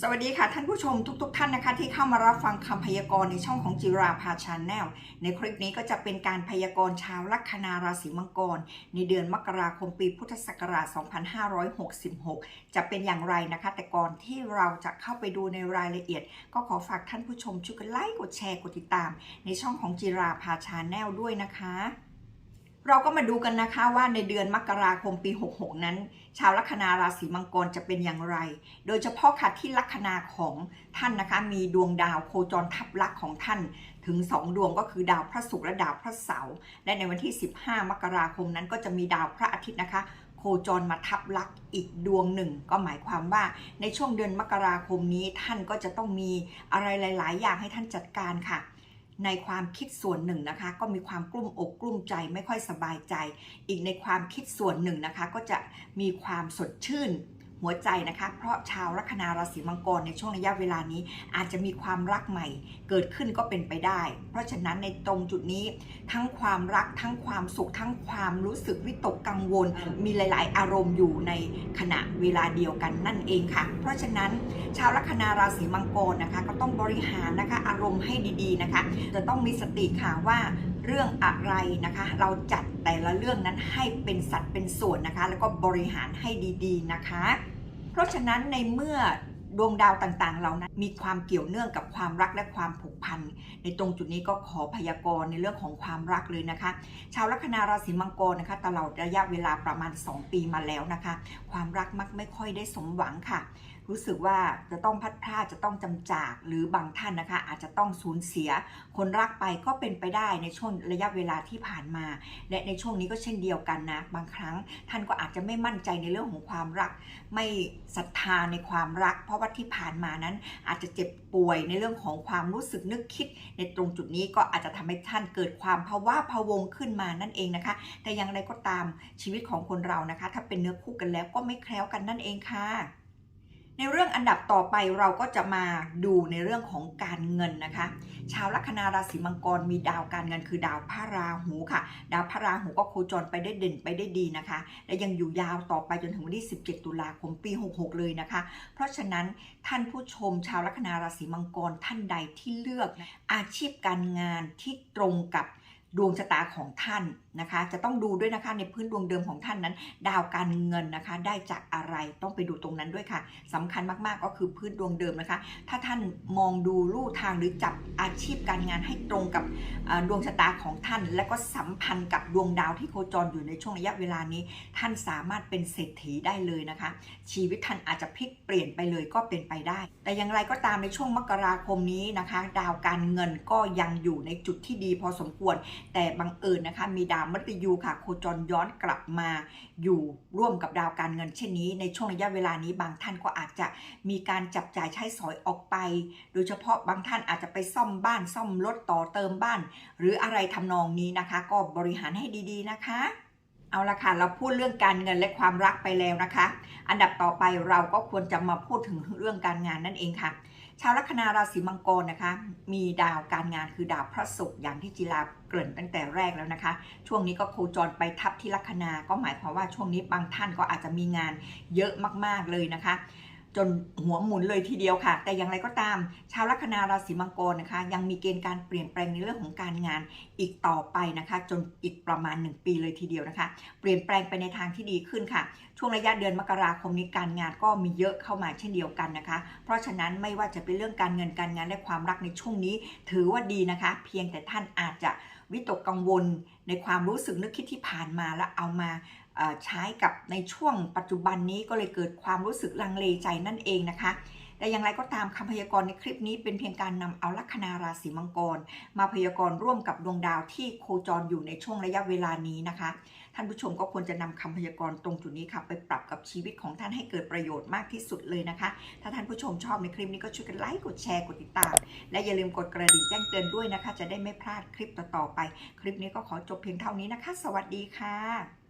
สวัสดีค่ะท่านผู้ชมทุกๆทท่านนะคะ ที่เข้ามารับฟังคำพยากรณ์ในช่องของจิราภาชาแนลในคลิปนี้ก็จะเป็นการพยากรณ์ชาวลัคนาราศีมังกร ในเดือนมกราคมปีพุทธศักราช 2566 จะเป็นอย่างไรนะคะ แต่ก่อนที่เราจะเข้าไปดูในรายละเอียด ก็ขอฝากท่านผู้ชมช่วยกันไลค์กดแชร์กดติดตาม ในช่องของจิราภาชาแนลด้วยนะคะ เราก็มาดูกันนะคะว่าในเดือนมกราคมปี 66 นั้น ชาวลัคนาราศีมังกรจะเป็นอย่างไร โดยเฉพาะค่ะที่ลัคนาของท่านนะคะมีดวงดาวโคจรทับลักของท่านถึง 2 ดวงก็คือดาวพระศุกร์และดาวพระเสาร์และในวันที่ 15 มกราคมนั้นก็จะมีดาวพระอาทิตย์นะคะ โคจรมาทับลักอีกดวงหนึ่ง ก็หมายความว่าในช่วงเดือนมกราคมนี้ท่านก็จะต้องมีอะไรหลาย ๆ อย่างให้ท่านจัดการค่ะ ในความคิดส่วนหนึ่งนะคะ ก็มีความกลุ้มอกกลุ้มใจไม่ค่อยสบายใจ อีกในความคิดส่วนหนึ่งนะคะ ก็จะมีความสดชื่น หัวใจนะคะ เพราะชาวลัคนาราศีมังกรในช่วงระยะเวลานี้ อาจจะมีความรักใหม่ เกิดขึ้นก็เป็นไปได้ เพราะฉะนั้นในตรงจุดนี้ทั้งความรักทั้งความสุข ทั้งความรู้สึกวิตกกังวล มีหลาย ๆ อารมณ์อยู่ในขณะเวลาเดียวกันนั่นเองค่ะ เพราะฉะนั้นชาวลัคนาราศีมังกรนะคะ ก็ต้องบริหารนะคะ อารมณ์ให้ดี ๆ นะคะ จะต้องมีสติค่ะว่าเรื่องอะไรนะคะ เราจัดแต่ละเรื่องนั้นให้เป็นสัดเป็นส่วนนะคะ แล้วก็บริหารให้ดี ๆ นะคะ เพราะฉะนั้นในเมื่อ ดวงดาวต่างๆเรานั้นมีความเกี่ยวเนื่องกับความรักและความผูกพัน ในตรงจุดนี้ก็ขอพยากรณ์ในเรื่องของความรักเลยนะคะ ชาวลัคนาราศีมังกรนะคะตลอดระยะเวลาประมาณ 2 ปีมาแล้วนะคะ ความรักมักไม่ค่อยได้สมหวังค่ะ รู้สึกว่าจะต้องพัดพลาดจะต้องจำจากหรือบางท่านนะคะ อาจจะต้องสูญเสีย คนรักไปก็เป็นไปได้ในช่วงระยะเวลาที่ผ่านมา และในช่วงนี้ก็เช่นเดียวกันนะบางครั้ง ท่านก็อาจจะไม่มั่นใจในเรื่องของความรัก ไม่ศรัทธาในความรัก เพราะว่าที่ผ่านมานั้น อาจจะเจ็บป่วยในเรื่องของความรู้สึกนึกคิด ในตรงจุดนี้ก็อาจจะทำให้ท่านเกิดความภาวะพะวงขึ้นมานั่นเองนะคะ แต่อย่างไรก็ตามชีวิตของคนเรานะคะ ถ้าเป็นเนื้อคู่กันแล้วก็ไม่แคล้วกันนั่นเองค่ะ ในเรื่องอันดับต่อไปเราก็จะมาดูในเรื่องของการเงินนะคะ ชาวลัคนาราศีมังกรมีดาวการเงินคือดาวพระราหูค่ะ ดาวพระราหูก็โคจรไปได้เด่นไปได้ดีนะคะ และยังอยู่ยาวต่อไปจนถึงวันที่ 17 ตุลาคมปี 66 เลยนะคะ เพราะฉะนั้นท่านผู้ชมชาวลัคนาราศีมังกรท่านใดที่เลือกอาชีพการงานที่ตรงกับดวงชะตาของท่าน นะคะ จะต้องดูด้วยนะคะในพื้นดวงเดิมของท่านนั้น ดาวการเงินนะคะ ได้จากอะไรต้องไปดูตรงนั้นด้วยค่ะสำคัญมากๆก็คือพื้นดวงเดิมนะคะ ถ้าท่านมองดูลู่ทางหรือจับอาชีพการงานให้ตรงกับดวงชะตาของท่าน และก็สัมพันธ์กับดวงดาวที่โคจรอยู่ในช่วงระยะเวลานี้ ท่านสามารถเป็นเศรษฐีได้เลยนะคะ ชีวิตท่านอาจจะพลิกเปลี่ยนไปเลยก็เป็นไปได้ แต่อย่างไรก็ตามในช่วงมกราคมนี้นะคะ ดาวการเงินก็ยังอยู่ในจุดที่ดีพอสมควร แต่บังเอิญนะคะมีดาวมฤตยูค่ะโคจรย้อนกลับมาอยู่ร่วมกับดาวการเงินเช่นนี้ ในช่วงระยะเวลานี้บางท่านก็อาจจะมีการจับจ่ายใช้สอยออกไป โดยเฉพาะบางท่านอาจจะไปซ่อมบ้านซ่อมรถต่อเติมบ้าน หรืออะไรทำนองนี้นะคะ ก็บริหารให้ดีๆนะคะเอาละค่ะ เราพูดเรื่องการเงินและความรักไปแล้วนะคะ อันดับต่อไปเราก็ควรจะมาพูดถึงเรื่องการงานนั่นเองค่ะ ชาวลัคนาราศีมังกรนะคะ มีดาวการงานคือดาวพระศุกร์อย่างที่จิราเกริ่นตั้งแต่แรกแล้วนะคะ ช่วงนี้ก็โคจรไปทับที่ลัคนาก็หมายความว่าช่วงนี้บางท่านก็อาจจะมีงานเยอะมากๆเลยนะคะ จนหัวหมุนเลยทีเดียวค่ะ แต่อย่างไรก็ตาม ชาวลัคนาราศีมังกรนะคะ ยังมีเกณฑ์การเปลี่ยนแปลงในเรื่องของการงานอีกต่อไปนะคะ จนอีกประมาณ 1 ปีเลยทีเดียวนะคะ เปลี่ยนแปลงไปในทางที่ดีขึ้นค่ะ ช่วงระยะเดือนมกราคมนี้การงานก็มีเยอะเข้ามาเช่นเดียวกันนะคะ เพราะฉะนั้นไม่ว่าจะเป็นเรื่องการเงินการงานและความรักในช่วงนี้ ถือว่าดีนะคะ เพียงแต่ท่านอาจจะวิตกกังวลในความรู้สึกนึกคิดที่ผ่านมาแล้วเอามา ใช้กับในช่วงปัจจุบันนี้ก็เลยเกิดความรู้สึกลังเลใจนั่นเองนะคะ แต่อย่างไรก็ตามคำพยากรณ์ในคลิปนี้เป็นเพียงการนำเอาลัคนาราศีมังกร มาพยากรณ์ร่วมกับดวงดาวที่โคจรอยู่ในช่วงระยะเวลานี้นะคะ ท่านผู้ชมก็ควรจะนำคำพยากรณ์ตรงจุดนี้ค่ะ ไปปรับกับชีวิตของท่านให้เกิดประโยชน์มากที่สุดเลยนะคะ ถ้าท่านผู้ชมชอบในคลิปนี้ก็ช่วยกันไลค์กดแชร์กดติดตาม และอย่าลืมกดกระดิ่งแจ้งเตือนด้วยนะคะ จะได้ไม่พลาดคลิปต่อๆไป คลิปนี้ก็ขอจบเพียงเท่านี้นะคะ สวัสดีค่ะ